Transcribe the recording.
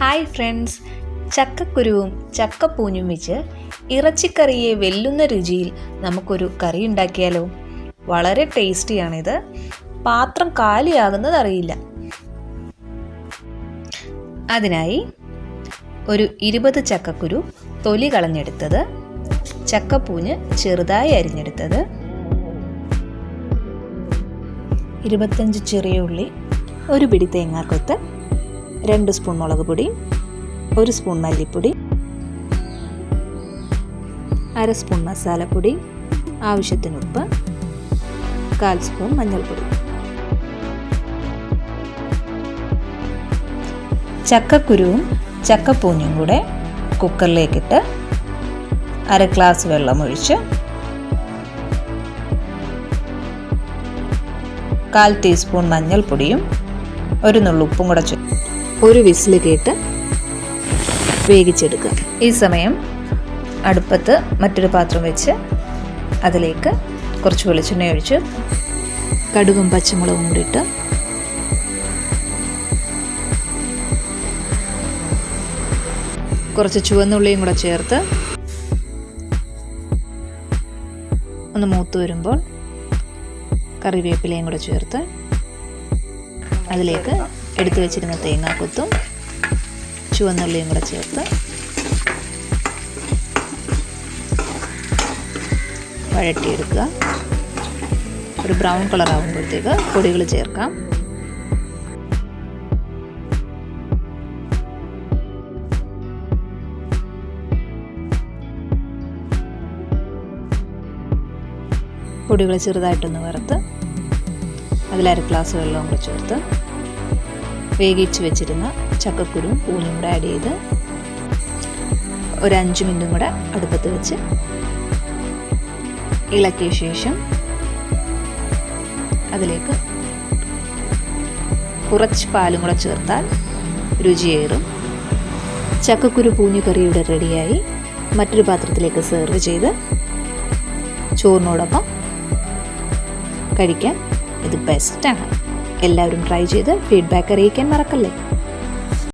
Hi friends. ചക്കക്കുരുവും ചക്കപ്പൂഞ്ഞും വെച്ച് ഇറച്ചിക്കറിയെ വെല്ലുന്ന രുചിയിൽ നമുക്കൊരു കറി ഉണ്ടാക്കിയാലോ? വളരെ ടേസ്റ്റിയാണിത്. പാത്രം കാലിയാകുന്നത് അറിയില്ല. അതിനായി ഒരു ഇരുപത് ചക്കക്കുരു തൊലി കളഞ്ഞെടുത്തത്. ചക്കപ്പൂഞ്ഞ് ചെറുതായി അരിഞ്ഞെടുത്തത്. ഇരുപത്തഞ്ച് ചെറിയ ഉള്ളി ഒരു പിടി തേങ്ങാക്കൊത്ത് രണ്ട് സ്പൂൺ മുളക് പൊടി ഒരു സ്പൂൺ മല്ലിപ്പൊടി അര സ്പൂൺ മസാലപ്പൊടി ആവശ്യത്തിന് ഉപ്പ് കാൽ സ്പൂൺ മഞ്ഞൾപ്പൊടി. ചക്കക്കുരുവും ചക്കപ്പൂഞ്ഞും കൂടെ കുക്കറിലേക്കിട്ട് അര ഗ്ലാസ് വെള്ളം ഒഴിച്ച് കാൽ ടീസ്പൂൺ മഞ്ഞൾപ്പൊടിയും ഒരു നുള്ളുപ്പും കൂടെ ചെ- ഒരു വിസിൽ കേട്ട് വേവിച്ചെടുക്കുക. ഈ സമയം അടുപ്പത്ത് മറ്റൊരു പാത്രം വെച്ച് അതിലേക്ക് കുറച്ച് വെളിച്ചെണ്ണ ഒഴിച്ച് കടുകും പച്ചമുളകും കൂടി ഇട്ട് കുറച്ച് ചുവന്നുള്ളിയും കൂടെ ചേർത്ത് ഒന്ന് മൂത്ത് വരുമ്പോൾ കറിവേപ്പിലയും കൂടെ ചേർത്ത് അതിലേക്ക് എടുത്തു വെച്ചിരുന്ന തേങ്ങാക്കൊത്തും ചുവന്നുള്ളിയും കൂടെ ചേർത്ത് വഴട്ടിയെടുക്കുക ഒരു ബ്രൗൺ കളർ ആകുമ്പോഴത്തേക്ക് പൊടികൾ ചേർക്കാം. പൊടികൾ ചെറുതായിട്ടൊന്ന് വറുത്ത് അതിലൊരു ഗ്ലാസ് വെള്ളവും കൂടെ ചേർത്ത് വേവിച്ച് വെച്ചിരുന്ന ചക്കക്കുരുവും പൂനും കൂടെ ആഡ് ചെയ്ത് ഒരു മിനിറ്റും കൂടെ അടുപ്പത്ത് വെച്ച് ഇളക്കിയ ശേഷം അതിലേക്ക് കുറച്ച് പാലും കൂടെ ചേർത്താൽ രുചിയേറും ചക്കക്കുരു പൂഞ്ഞു കറി ഇവിടെ റെഡിയായി മറ്റൊരു പാത്രത്തിലേക്ക് സെർവ് ചെയ്ത് ചോറിനോടൊപ്പം കഴിക്കാൻ ഇത് ബെസ്റ്റാണ് എല്ലാവരും ട്രൈ ചെയ്ത് ഫീഡ്ബാക്ക് അറിയിക്കാൻ മറക്കല്ലേ?